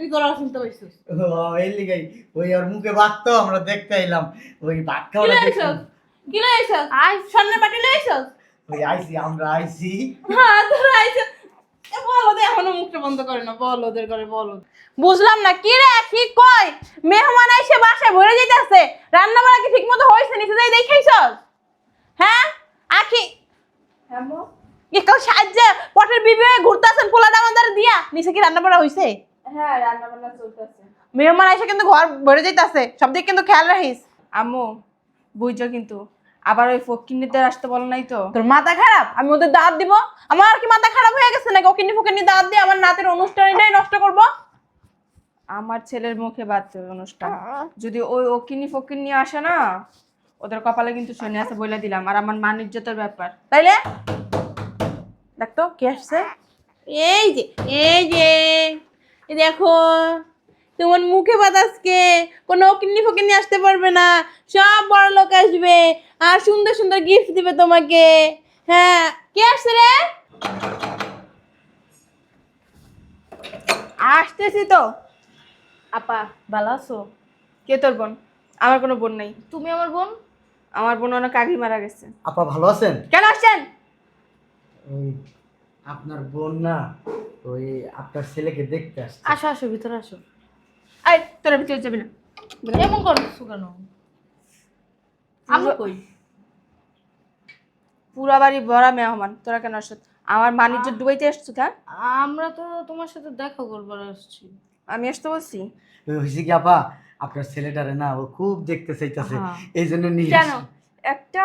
কি করা শুনতে পাইছিস ও এই লিগাই। ওই ওর মুখে ভাত তো আমরা দেখতে এলাম। ওই ভাত খাওয়া কি লইছস আই স্বর্ণের বাটি লইছস ওই আইসি আমরা আইসি। হ্যাঁ তোর আইছস এ এখনও মুখটা বন্ধ করে না। বল করে বল বুঝলাম না কি রে কি কই মেহমান আইসে বাসায় ভরে যাইতাছে। রান্না বাড়া কি ঠিকমতো হইছে নিচে যাই দেখাইছস? হ্যাঁ? আখি। হ্যাঁ কি কাল সাহায্য পটের বিবি হয়ে ঘুরতাছেন পোলা দিয়া। নিচে কি রান্না বাড়া হইছে? হ্যাঁ রান্না বান্না চলতেছে। মেহমান আইসে কিন্তু ঘর ভরে যাইতাছে। সব দিক কিন্তু খেয়াল রাখিস। আম্মু বুঝছ কিন্তু আবার ওই ফকিন্নিদের আসতে বলো নাই তো? তোর মাথা খারাপ? আমি ওদের দাঁত দিব? আমার আর কি মাথা খারাপ হয়ে গেছে নাকি? ওকিনি ফুকিনি দাঁত দিয়ে আমার নাতের অনুষ্ঠানটাই নষ্ট করব? আমার ছেলের মুখে বাদ অনুষ্ঠান। যদি ওই ওকিনি নিয়ে আসে না ওদের কপালে কিন্তু শনি আছে বলে দিলাম। আর আমার মান ইজ্জতের ব্যাপার। তাইলে? দেখতো কে আসছে? এই যে এই যে। দেখো তোমার মুখে বাতাসকে কোনো অকিন্নি ফকিন্নি আসতে পারবে না সব বড় লোক আসবে আর সুন্দর সুন্দর গিফট দিবে তোমাকে। হ্যাঁ কে আসছে রে? আসতেছি তো। আপা ভালো আছো? কে তোর বোন? আমার কোনো বোন নাই। তুমি আমার বোন? আমার বোন অনেক আগেই মারা গেছে। আপা ভালো আছেন? কেন আসছেন? আপনার বোন না ওই আপনার ছেলেকে দেখতে আসছে। আসো আসো ভিতরে আসো। আই তোরা ভিতরে যাবি না। এমন করছ কেন? আমি কই? পুরা বাড়ি ভরা মেহমান তোরা কেন আসছ? আমার মানিজ্য ডুবাইতে আসছো হ্যাঁ আমরা তো তোমার সাথে দেখা করবার আসছি। আমি আসতে বলছি। ওই হয়েছে কি আপা? আপনার ছেলেটারে না ও খুব দেখতে চাইতেছে। হ্যাঁ। এই জন্য নিয়ে কেন? একটা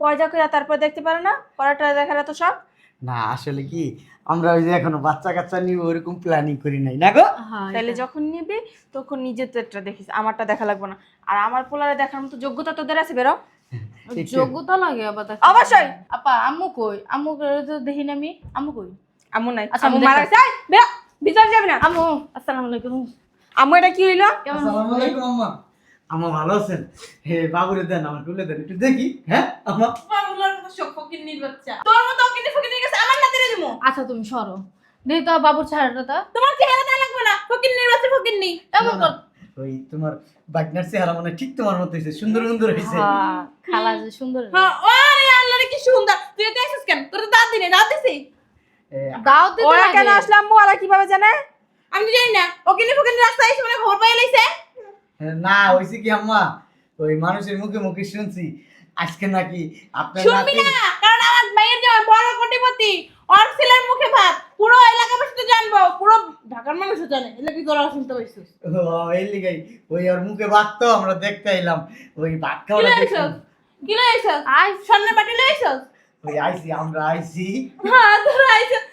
পয়দা করে তারপর দেখতে পারে না? পড়াটা দেখার এত সব না আসলে কি আমরা ওই যে এখনও বাচ্চা কাচ্চা নিয়ে ওরকম প্ল্যানিং করি নাই না গো? হ্যাঁ তাহলে যখন নিবি তখন নিজের তোরটা দেখিস আমারটা দেখা লাগবে না। আর আমার পোলারে দেখার মতো যোগ্যতা তোদের আছে বেরো। যোগ্যতা লাগে আবার দেখো অবশ্যই। আপা আম্মু কই? আম্মু তো দেখি না আমি আম্মু কই? আমু নাই। আচ্ছা, আমু মারা। গেছে। এই, বেরো ভিতরে যাবি না। আম্মু আসসালামু আলাইকুম। আম্মু এটা কি হইল? আসসালামু আলাইকুম আম্মা। আম্মা ভালো আছেন? হে বাবুরে দেন আমার তুলে দেন একটু দেখি হ্যাঁ বাবুলার মতো বাচ্চা। তোর মতো কাছে আমার নাতিরে দিমু আচ্ছা তুমি সরো। তো বাবুর চেহারাটা তা তোমার চেহারা তা লাগবে না বাচ্চা এমন কর ওই তোমার বাগনার চেহারা মানে ঠিক তোমার মতো হয়েছে সুন্দর সুন্দর হয়েছে। হ্যাঁ খালা যে সুন্দর হ্যাঁ ওরে আল্লাহ রে কি সুন্দর। তুই তো এসেছিস কেন? তোর তো দাঁত দিনে দাঁত দিছি। এ, দাও দিতে কেন আসলাম কীভাবে জানে? আমি তো জানি না। অকিন্নি ফকিন্নি রাস্তায় এসে মানে খবর পাই লাইছে। না হয়েছে কি আম্মা? ওই মানুষের মুখে মুখে শুনছি। আজকে নাকি আপনার শুনবি না? কারণ আমার মায়ের জামাই বড় কোটিপতি ওর ছেলের মুখে ভাত। পুরো এলাকাবাসী তো জানব। পুরো ঢাকার মানুষও জানে। এলে কি করা শুনতে পাইছিস ও, এই লিগাই। ওই ওর মুখে ভাত তো আমরা দেখতে এলাম ওই ভাত কি খাওয়া লইছস? কি লইছস? আই স্বর্ণের বাটি লইছস? ওই আইসি আমরা আইছি হ্যাঁ তোর আইছস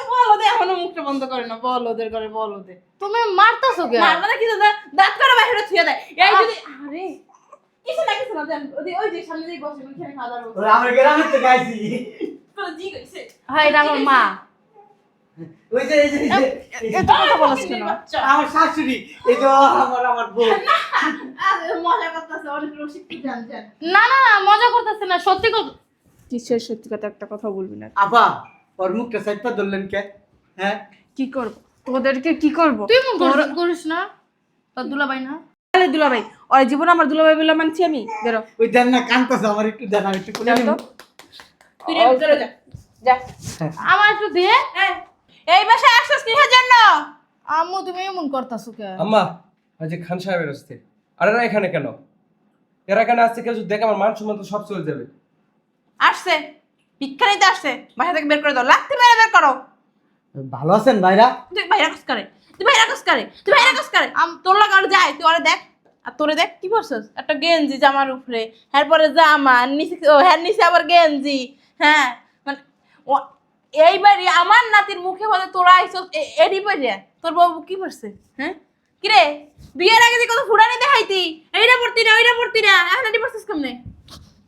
এ এখনও মুখটা বন্ধ করে না বল করে বল তুমি মারতাছো কে না দাঁত করে বাইরে ছুঁয়ে দেয়। এই যদি আরে কিছু না কিছু না ওই ওই যে সামনে দিয়ে বসে ওইখানে খাওয়া দাওয়া আমরা গ্রামের থেকে আইসি তোর জি কইছে। হ্যাঁ এটা আমার মা। ওই যে এই যে এই যে- এই যে- এত কথা বলছ কেন? আমার শাশুড়ি এই তো আমার আমার বোন মজা করতেছে অনেক রসিক কি জান জান না না না মজা করতেছে না সত্যি কথা কিসের সত্যি কথা একটা কথা বলবি না। আপা ওর মুখটা সাইডটা ধরলেন কে হ্যাঁ কি করব? তোদেরকে কি করব? তুই মন করিস- করিস না। তোর দুলাভাই না? আরে দুলাভাই ওর জীবন আমার দুলাভাই বলে মানছি আমি। বেরো ওই দেন না কান্তাছে আমার একটু দেন আমি একটু কোলে যাও নিবো। তুই রে ভিতরে যা। যা। আমার একটু দিয়ে এই, এই বাসায় আসছিস কিসের জন্য? আম্মু তুমি এমন করতাছো কে আম্মা আজ খান সাহেবের আসতে আরে না এখানে কেন? এরা এখানে আসছে কেউ যদি দেখে আমার মান সম্মান তো সব চলে যাবে। আসছে। ভিক্ষা নিতে আসছে বাসা থেকে বের করে দাও। লাগতে মেরে বের করো। ভালো আছেন ভাইরা? তুই বাইরে কাজ করে তুই বাইরে কাজ করে তুই বাইরে কাজ করে। আম তোর লাগা আর যায় তুই ওরে দেখ। আর তোরে দেখ কি করছিস? একটা গেঞ্জি জামার উপরে হ্যার পরে জামা নিচে ও হ্যার নিচে আবার গেঞ্জি হ্যাঁ? মানে ও এইবারই আমার নাতির মুখে বলে তোরা আইসস এ- এডি পরে। তোর বাবু কি করছে? হ্যাঁ? কিরে? বিয়ের আগে যে কত ফুরানি দেখাইতি? এইটা পড়তি না ওইটা পড়তি না। এখন এডি পড়ছিস কেমনে?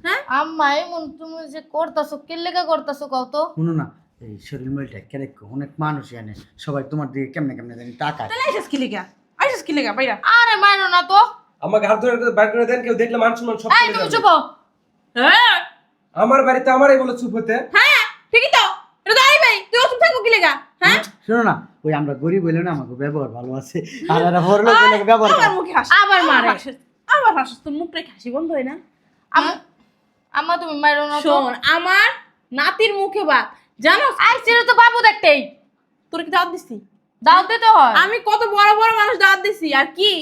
হ্যাঁ? আম্মা এমন তুমি যে করতাছো কে লেগে করতাছো কত শুনো না এই শরীর মলটা কেন অনেক মানুষ এনে সবাই তোমার দিকে কেমনে কেমনে জানি তাকায়। তাহলে আইসস কি লিগা? আইসস কি লিগা বাইরা? আরে না তো। আমাকে হাত ধরে বাইর করে দেন কেউ দেখলে মান সম্মান সব এই তুমি চুপ হ্যাঁ? আমার বাড়িতে আমারই বলে চুপ হতে হ্যাঁ ঠিকই তো। এটা তো আই ভাই তুই চুপ থাকব কি লেগা? হ্যাঁ? শোনো না ওই আমরা গরিব হইলে না আমাকে ব্যবহার ভালো আছে। আর এরা বড় লোক ব্যবহার আবার। মুখে হাসি। আবার মারে। আবার হাসিস। তোর মুখটা হাসি বন্ধ হয় না। আম্মু তুমি মারো না তো। শোন আমার নাতির মুখে বাদ জানো? আইছিল তো বাবু দেখতেই। তোর কি দাওয়াত দিছি? দিতে হয়। আমি কত বড় বড় মানুষ দাওয়াত দিছি। আর কি?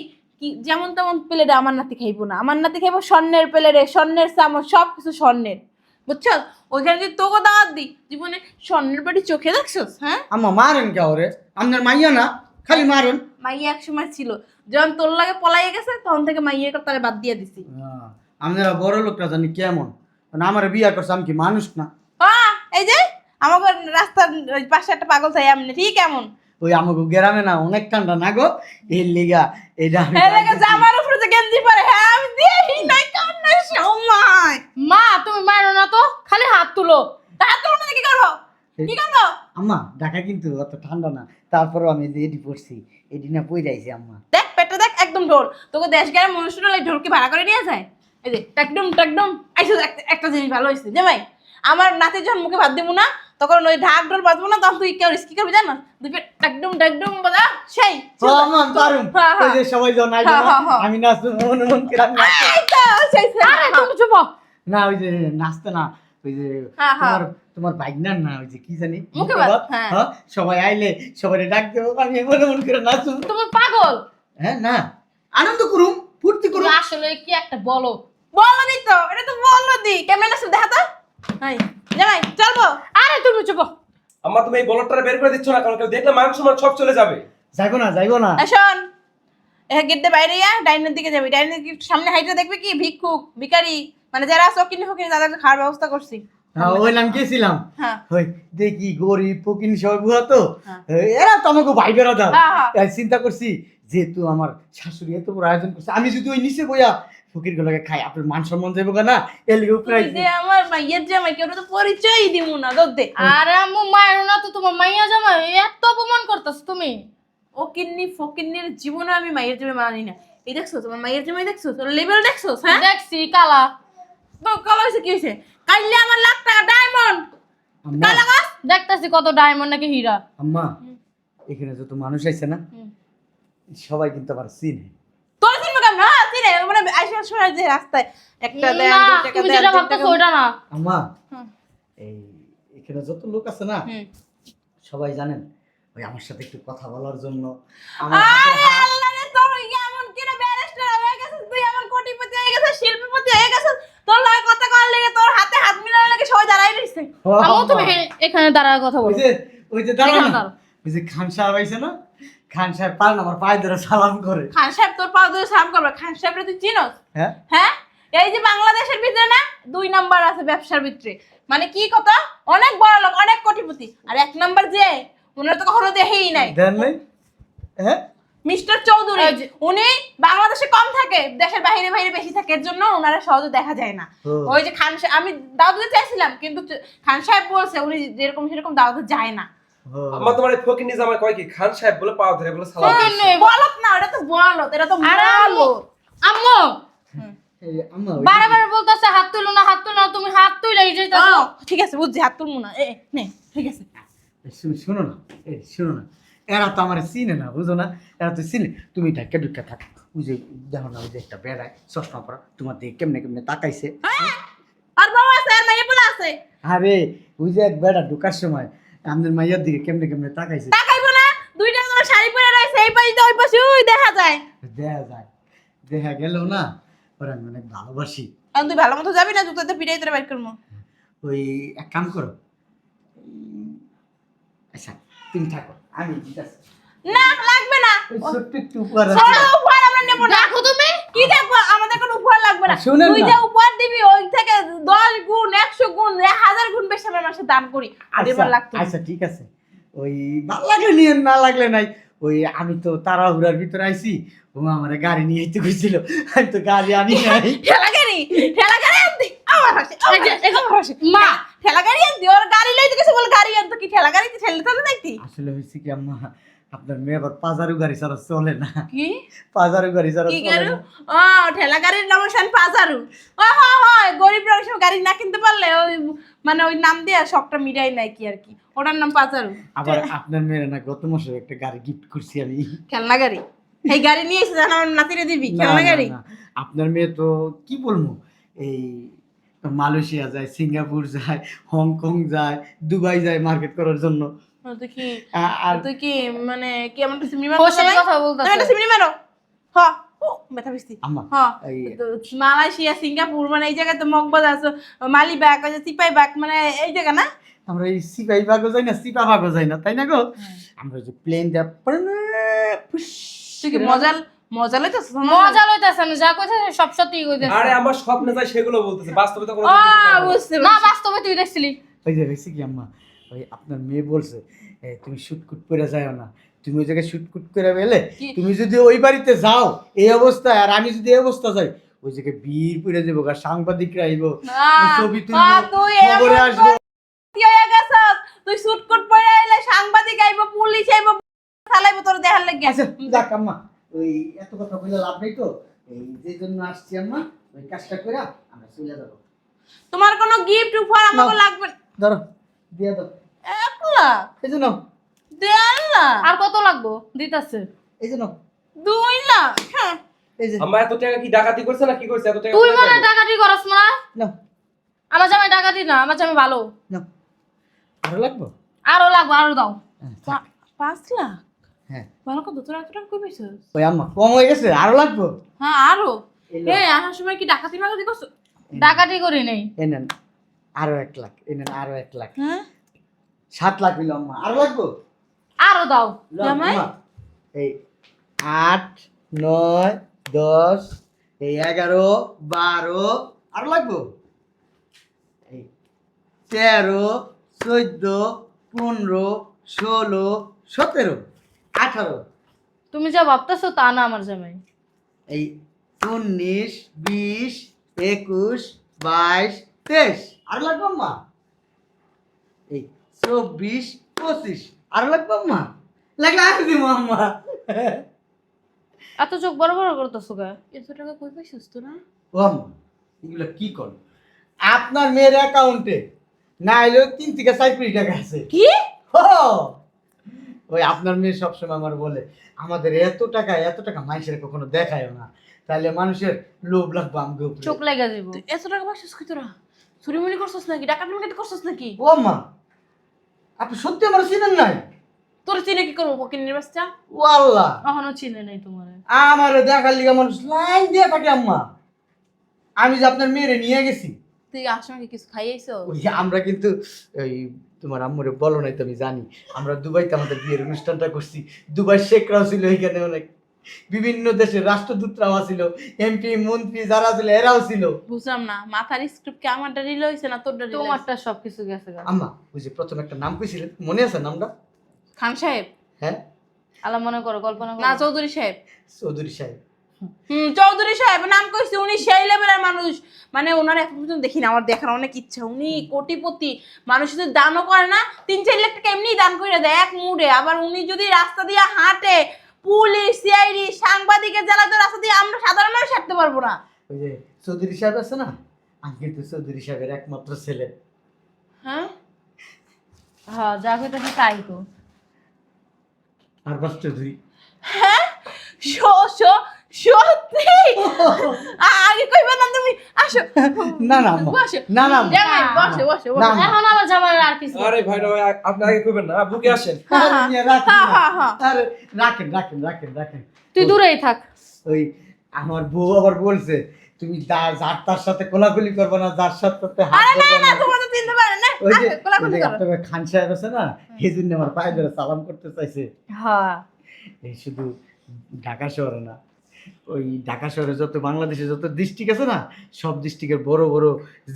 কি যেমন তেমন প্লেটে আমার নাতি খাইবো না। আমার নাতি খাইবো স্বর্ণের প্লেটে স্বর্ণের চামচ সব কিছু স্বর্ণের। বুঝছ ওইখানে যদি তোকে দাওয়াত দিই জীবনে স্বর্ণের বাড়ি চোখে দেখছোস হ্যাঁ? আম্মা মারেন কে ওরে? আপনার মাইয়া না? খালি মারেন। মাইয়া এক সময় ছিল। যখন তোর লাগে পলাইয়ে গেছে তখন থেকে মাইয়ের তারে বাদ দিয়ে দিছি। আপনারা বড় লোকটা জানি কেমন। কারণ আমার বিয়া করছে আমি কি মানুষ না? আহ, এই যে আমাকে রাস্তার ওই পাশে একটা পাগল চাই এমনি ঠিক এমন? ওই আমাকে গ্রামে না অনেক ঠান্ডা না গো? এর লিগা হ্যাঁ জামার উপরে যে গেঞ্জি পরে হ্যাঁ আমি দিই নাই কান্নার সময়। মা তুমি মারো না তো খালি হাত তুলো। হাত তোর মধ্যে কি করব? কি করব? আম্মা ঢাকা কিন্তু অত ঠান্ডা না। তারপরেও আমি যে এটি পড়ছি এটি না পই যাইছি আম্মা। দেখ পেটটা দেখ একদম ঢোল। তোকে দেশ গেলে মনুষ্য এই ঢোলকে ভাড়া করে নিয়ে যায়? এই যে টাকডুম টাকডুম আইসো একটা- জিনিস ভালো হয়েছে। যে ভাই আমার নাতির যখন মুখে ভাত দিব না তখন ওই ঢাক ঢোল বাজবো না তখন তুই কেউ রিস্কি করবি জানো? দুই পেট টাকডুম টাকডুম বাজা সেই হ্যাঁ, হ্যাঁ। ওই যে সবাই যখন হ্যাঁ, না, হ্যাঁ। আমি নাচবো মন মন তুমি চুপ না ওই যে নাচতে না ওই যে। তোমার তোমার ভাগনার না ওই যে কি জানি সবাই আইলে সবাই ডাক দেবো আমি মনে মন করে নাচবো। তোমার পাগল? হ্যাঁ না আনন্দ করুম ফুর্তি করুম। আসলে কি একটা বলো বলো দি তো এটা তো দেখা জামাই চলবো? আরে তুমি চুপ। আম্মা তুমি এই বলদটা বের করে দিচ্ছ না কারণ কেউ দেখলে মান সম্মান সব চলে যাবে। যাইবো না যাইবো না। শোন। এ গেট বাইরে যা ডাইনের দিকে যাবি। ডাইনের দিকে সামনে হাইটে দেখবি কি? ভিক্ষুক ভিখারি। মানে যারা ফকিনি তাদের খাওয়ার ব্যবস্থা করছি। হ্যাঁ ওই নাম গেছিলাম হ্যাঁ। ওই দেখি গরিব ফকিন তো। হ্যাঁ। এরা তো আমাকে ভাই বেড়া দাও। হ্যাঁ, হ্যাঁ। তাই চিন্তা করছি যেহেতু আমার শাশুড়ি এত বড় আয়োজন করছে আমি যদি ওই নিচে বইয়া ফকির গুলোকে খাই। আপনার মান সম্মান যাব না এর লিগে উপরে তুই আইছি। যে আমার মাইয়ের জামাই কেউ তো পরিচয় দিব না দোদ দে। আরে আম্মু মারো না তো তোমার মাইয়া জামাই। এত অপমান করতেছ তুমি। ও কিন্নি ফকিন্নির জীবনে আমি মাইয়ের জামাই মানি না। এই দেখছ তোমার মাইয়ের জামাই দেখছ? তোর লেভেল দেখছ হ্যাঁ? দেখছি কালা। তো কল হয়েছে কি হয়েছে? কাইলে আমার লাখ টাকা ডায়মন্ড কালা গাছ? দেখতেছি কত ডায়মন্ড নাকি হীরা। আম্মা এখানে যত মানুষ আছে না সবাই কিন্তু আবার চিনে। হ্যাঁ চিনে মানে আইসার সময় যে রাস্তায় একটা দেন টাকা দেন, যেটা ভাবতেছো ওটা না। আম্মা এই এখানে যত লোক আছে না সবাই জানেন ওই আমার সাথে একটু কথা বলার জন্য। আমার আরে আল্লাহ রে, তোর এমন কিনা ব্যারিস্টার হয়ে গেছিস, তুই এমন কোটিপতি হয়ে গেছিস, শিল্পপতি হয়ে গেছিস, তোর লগে কথা কওয়ার লেগে, তোর হাতে হাত মিলানোর লেগে সবাই দাঁড়ায় রইছে। ও তুমি এখানে দাঁড়ায় কথা ওই যে ওই যে দাঁড়াও। ওই যে খান সাহেব আইছে না? খান সাহেব পারেন আমার পায়ে ধরে সালাম করে। খান সাহেব তোর পা ধরে সালাম করবে। খান সাহেবরে তুই চিনোস? হ্যাঁ। হ্যাঁ? এই যে বাংলাদেশের ভিতরে না দুই নাম্বার আছে ব্যবসার ভিতরে। মানে কি কথা? অনেক বড় লোক অনেক কোটিপতি। আর এক নাম্বার যে ওনার তো কখনো দেখেই নাই। দেন নাই? হ্যাঁ? মিস্টার চৌধুরী উনি বাংলাদেশে কম থাকে দেশের বাইরে বাইরে বেশি থাকে এর জন্য ওনারা সহজে দেখা যায় না। ওই যে খান সাহেব আমি দাওয়াত চাইছিলাম কিন্তু খান সাহেব বলছে উনি যেরকম সেরকম দাওয়াতে যায় না। ও। আম্মা তোমার এই ফকির নিজ আমার কয় কি? খান সাহেব বলে পাওয়া ধরে বলে সালাম ফকির দিচ্ছে। বলত না ওটা তো বলত এটা তো আম্মু বলত। আম্মু! এই আম্মা ওই বারে বারে বলতেছে হাত তুলো না হাত তুলো না তুমি হাত তুলে এই যে ঠিক আছে বুঝছি হাত তুলবো না। এ নে ঠিক আছে। শুনো না শোনো না। এরা তো আমার চিনে না বুঝো না? এরা তো চিনে। তুমি ঢাকা ঢুকা থাক। ওই যে দেখো না ওই যে একটা বেড়ায় চশমা পরা তোমার দিকে কেমনে কেমনে তাকাইছে। হ্যাঁ? আর বাবা আছে আর মাইয়া বলে আছে? আরে ওই যে এক বেড়া ঢুকার সময় আমাদের মাইয়ার দিকে কেমনে কেমনে তাকাইছে? তাকাইবো না দুইটা তোমার শাড়ি পরে রয়েছে এই পাশে ওই পাশে ওই দেখা যায়। দেখা যায় দেখা গেলেও না। ওরা আমি অনেক ভালোবাসি। এখন তুই ভালো মতো যাবি না জুতোতে পিড়াই তোরা বাইর করব। ওই এক কাম করো। আচ্ছা তুমি থাকো আমি। না লাগবে না। ছোট্ট একটু উপহার আছে। ছোট উপহার আমরা নেব না। দেখো তুমি। কি দেখব? আমাদের কোনো উপহার লাগবে না। শুনেন তুই। যে দিবি ওই থেকে দশ গুণ একশো গুণ এক হাজার গুণ বেশি আমরা মাসে দান করি। আগে আচ্ছা, লাগতো। আচ্ছা ঠিক আছে। ওই ভালো লাগলে নিয়ে না লাগলে নাই। ওই আমি তো তাড়াহুড়ার ভিতরে আইছি ও আমার গাড়ি নিয়ে আইতে গেছিল আমি তো গাড়ি আনি নাই। ঠেলা গাড়ি ঠেলা গাড়ি আনতি আমার হাসি। মা ঠেলা গাড়ি আনতি? ওর গাড়ি লইতে গেছে বলে গাড়ি আনতো কি? ঠেলা গাড়িতে ঠেলে ঠেলে নাইতি আসলে হয়েছে কি আম্মা আপনার মেয়ে আবার পাজারু গাড়ি ছাড়া চলে না। কি? পাজারু গাড়ি ছাড়া কি না। ও ঠেলা গাড়ির নাম শান পাজারু। ও হয় হয় গরিব সব গাড়ি না কিনতে পারলে ওই মানে ওই নাম দিয়ে শখটা মিটাই নাই কি আর কি? ওটার নাম পাচারু আবার আপনার মেয়ের না গত মাসে একটা গাড়ি গিফট করছি আমি। খেলনা গাড়ি। এই গাড়ি নিয়ে এসে জানা নাতিরে দিবি খেলনা গাড়ি। আপনার মেয়ে তো কি বলব? এই মালয়েশিয়া যায় সিঙ্গাপুর যায় হংকং যায় দুবাই যায় মার্কেট করার জন্য। কি আর তুই কি মানে কি আমার সিমনি মারো তুমি সিমনি মারো হ মালয়েশিয়া সিঙ্গাপুর মানে এই জায়গায় তো মগবাজ আছে মালিবাগ ওই যে সিপাই বাগ মানে এই জায়গা না? আমরা এই সিপাই ভাগও যাই না সিপা ভাগও যাই না তাই না গো? আমরা যে প্লেন তুই কি মজা লইতেছিস মজা লইতেছে না যা সব সত্যি কইতেছে। আরে আমার স্বপ্নে যায় সেগুলো বলতেছে বাস্তবে তো কোনো না। বুঝতে না বাস্তবে তুই দেখছিলি। ওই যে কি আম্মা ওই আপনার মেয়ে বলছে তুমি শুটকুট করে যাও না। তুমি ওই জায়গায় শুটকুট করে বেলে তুমি যদি ওই বাড়িতে যাও এই অবস্থায় আর আমি যদি এই অবস্থা যাই ওই জায়গায় বীর পুড়ে যাব আর সাংবাদিকরা আইব ছবি তুলবো তুই আসব সুটকুট পরে আইলে সাংবাদিক আইবো পুলিশ আইবো চালাইবো তোর দেখার লাগি। আচ্ছা যাক আম্মা ওই এত কথা বলে লাভ নেই তো। এই যে জন্য আসছি আম্মা ওই কাজটা করে আমরা চলে যাব। তোমার কোনো গিফট উপহার আমাকে লাগবে ধরো দিয়ে দাও। এক লাখ এই জন্য দেড় লাখ আর কত লাগবো? দিতাছে। এই জন্য দুই লাখ? হ্যাঁ। এই যে। আম্মা এত টাকা কি ডাকাতি করছে না কি করছে? এত টাকা তুই মনে ডাকাতি করস না? না আমার জামাই ডাকাতি না আমার জামাই ভালো। না আরও লাগবো? আরও লাগবো আরও দাও। হ্যাঁ, পাঁচ লাখ? হ্যাঁ। ভালো কত তোর এত টাকা কই ওই আম্মা কম হয়ে গেছে আরও লাগবো? হ্যাঁ আরও। এই আসার সময় কি ডাকাতি মাকাতি করছ? ডাকাতি করি নেই। নেন আরও এক লাখ নেন আরও এক লাখ। হ্যাঁ? সাত লাখ হইল আম্মা আরও লাগবো? আরও দাও জামাই? এই আট নয় দশ এই এগারো বারো আরও লাগবো? এই তেরো চোদ্দ পনেরো ষোলো সতেরো। আঠারো। তুমি যা ভাবতেছো তা না আমার জামাই। এই উনিশ বিশ একুশ বাইশ তেইশ। আর লাগবে আম্মা? এই চব্বিশ পঁচিশ। আর লাগবে আম্মা? লাগলে আর দিব আম্মা। এত চোখ বড় বড় করতেছো কে? এত টাকা কই পাইছিস তোরা ও আম্মা এগুলো কি কর? আপনার মেয়ের অ্যাকাউন্টে না এলেও তিন থেকে চার কোটি টাকা আছে। কি? ও ওই আপনার মেয়ে সবসময় আমার বলে আমাদের এত টাকা এত টাকা মানুষের কখনো দেখায় না। তাহলে মানুষের লোভ লাগবে আমাকে উপরে। চোখ লেগে যাব এত টাকা পাইছিস কি তোরা? চুরিমুরি করছিস নাকি? ডাকাতি মাকাতি করছিস নাকি? ও মা আপনি সত্যি আমার চিনেন নাই? তোর চিনে কি করব ফকির বাচ্চা? ও আল্লাহ। কখনো চিনে নাই তোমার। আমার দেখার লিগা মানুষ লাইন দিয়ে থাকে আম্মা। আমি যে আপনার মেয়েরে নিয়ে গেছি। তুই আসার সময় কিছু খাইয়েছো? ওই আমরা কিন্তু ওই তোমার আম্মুরে বলো নাই তো আমি জানি। আমরা দুবাইতে আমাদের বিয়ের অনুষ্ঠানটা করছি। দুবাই শেখরাও ছিল এখানে অনেক। বিভিন্ন দেশের রাষ্ট্রদূতরাও ছিল এমপি মন্ত্রী যারা ছিল এরাও ছিল। বুঝলাম না মাথার স্ক্রিপ্ট কি আমারটা রিল হইছে না তোর রিল তোমারটা সবকিছু গেছে। আম্মা ওই যে প্রথম একটা নাম কইছিলেন মনে আছে নামটা? খান সাহেব। হ্যাঁ? আল্লাহ মনে করো কল্পনা না চৌধুরী সাহেব। চৌধুরী সাহেব। চৌধুরী সাহেব নাম কইছে উনি সেই লেভেলের মানুষ। মানে ওনার এখন পর্যন্ত দেখি না আমার দেখার অনেক ইচ্ছা। উনি কোটিপতি মানুষ যদি দানও করে না তিন চার লাখ টাকা এমনি দান করে দেয় এক মুড়ে। আবার উনি যদি রাস্তা দিয়ে হাঁটে পুলিশ সিআইডি সাংবাদিকের জ্বালাতে রাস্তা দিয়ে আমরা সাধারণ মানুষ হাঁটতে পারব না। ওই যে চৌধুরী সাহেব আছে না? আমি কিন্তু চৌধুরী সাহেবের একমাত্র ছেলে। হ্যাঁ? হ্যাঁ যা কইতেছে তাই তো আর বাস চৌধুরী হ্যাঁ? শো শো সত্যি? আগে কইবা না তুমি। আসো। না না বসো। না না জামাই, বসো বসো। এখন আমার জামাই আর কিছু আরে ভাই ভাই আপনি আগে কইবেন না। বুকে আসেন? হ্যাঁ, আরে রাখেন হ্যাঁ, না। হ্যাঁ। আরে রাখেন রাখেন রাখেন রাখেন। তুই দূরেই থাক। ওই আমার বউ আবার বলছে তুমি যার তার সাথে কোলাকুলি করবে না যার সাথে হাত আরে না না। তোমরা তো চিনতে পারো না। ওই যে কোলাকুলি। খান সাহেব আছে না এই জন্য আমার পায়ে ধরে সালাম করতে চাইছে। হ্যাঁ। এই শুধু ঢাকা শহরে না ওই ঢাকা শহরে যত বাংলাদেশে যত ডিস্ট্রিক্ট আছে না, সব ডিস্ট্রিক্টের বড় বড়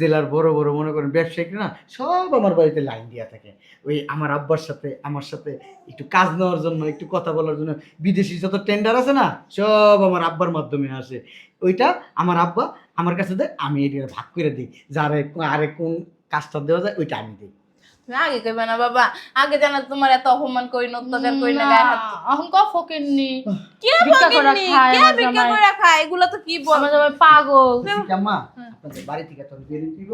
জেলার বড় বড় মনে করেন ব্যবসায়িক না, সব আমার বাড়িতে লাইন দিয়া থাকে। ওই আমার আব্বার সাথে, আমার সাথে একটু কাজ নেওয়ার জন্য, একটু কথা বলার জন্য, বিদেশি যত টেন্ডার আছে না, সব আমার আব্বার মাধ্যমে আসে। ওইটা আমার আব্বা আমার কাছে দেয়, আমি এটা ভাগ করে দিই। যারে আরে কোন কাজটা দেওয়া যায়, ওইটা আমি দিই। আগে কইবে না বাবা। আগে জানা তোমার এত অপমান করি না অত্যাচার করি না গায়ে হাত এখন ক ফকিরনি। কে? খায় কে ভিক্ষা করে খায়? এগুলো তো কি বল? আমার জামাই পাগল। আম্মা আপনাদের বাড়ি থেকে তোর বেরিয়ে দিব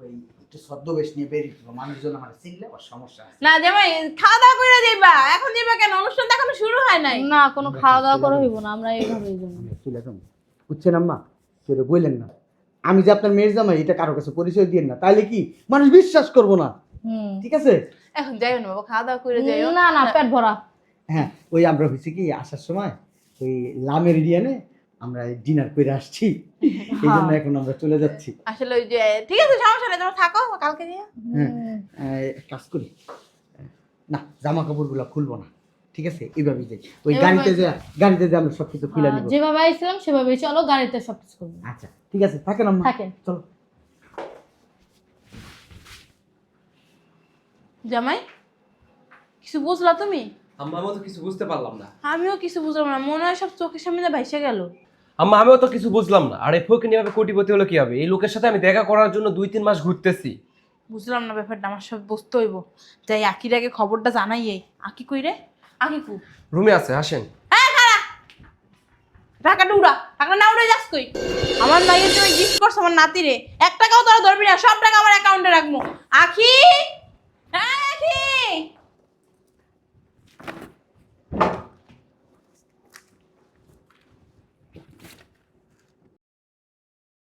ওই একটু ছদ্মবেশ নিয়ে বেরিয়ে পড়ব মানুষজন আমার চিনলে ওর সমস্যা আছে। না জামাই খাওয়া দাওয়া করে যাইবা এখন যাইবা কেন? অনুষ্ঠান তো এখনও শুরু হয় নাই। না কোনো খাওয়া দাওয়া করা হইব না আমরা এইভাবেই যাব। আমি চলে যাব বুঝছেন আম্মা? কেউ বললেন না। আমি যে আপনার মেয়ের জামাই এটা কারও কাছে পরিচয় দিয়ে না। তাইলে কি? মানুষ বিশ্বাস করব না। ঠিক আছে? এখন যাইও না বাবা খাওয়া দাওয়া করে যাইও। না না পেট ভরা। হ্যাঁ ওই আমরা হয়েছে কি আসার সময় ওই লামের এরিয়ানে আমরা ডিনার করে আসছি। এই জন্য এখন আমরা চলে যাচ্ছি। আসলে ওই যে ঠিক আছে সমস্যা নেই তোমরা থাকো কালকে হ্যাঁ কাজ করি। না জামা কাপড়গুলো খুলবো না। ঠিক আছে এইভাবেই যাই। ওই গাড়িতে যে গাড়িতে যে আমরা সব কিছু খুলে নিব। যেভাবে আইছিলাম সেভাবেই। চলো গাড়িতে সব কিছু করব আচ্ছা ঠিক আছে থাকেন আম্মা। থাকেন। চলো। জামাই কিছু বুঝলা তুমি? আম্মা আমিও তো কিছু বুঝতে পারলাম না। আমিও কিছু বুঝলাম না মনে হয় সব চোখের সামনে ভাইসে গেল। আম্মা আমিও তো কিছু বুঝলাম না। আরে ফকিনি ভাবে কোটিপতি হলো কি হবে? এই লোকের সাথে আমি দেখা করার জন্য দুই তিন মাস ঘুরতেছি। বুঝলাম না ব্যাপারটা আমার সব বুঝতে হইব। যাই আকির আগে খবরটা জানাই এই। আকি কই রে? আকি কু? রুমে আছে আসেন। হ্যাঁ খারা টাকা না উড়ে যাস কই আমার মাইয়ের তুমি গিফট করছ আমার নাতিরে। এক টাকাও তোরা ধরবি না সব টাকা আমার অ্যাকাউন্টে রাখব। আখি Happy!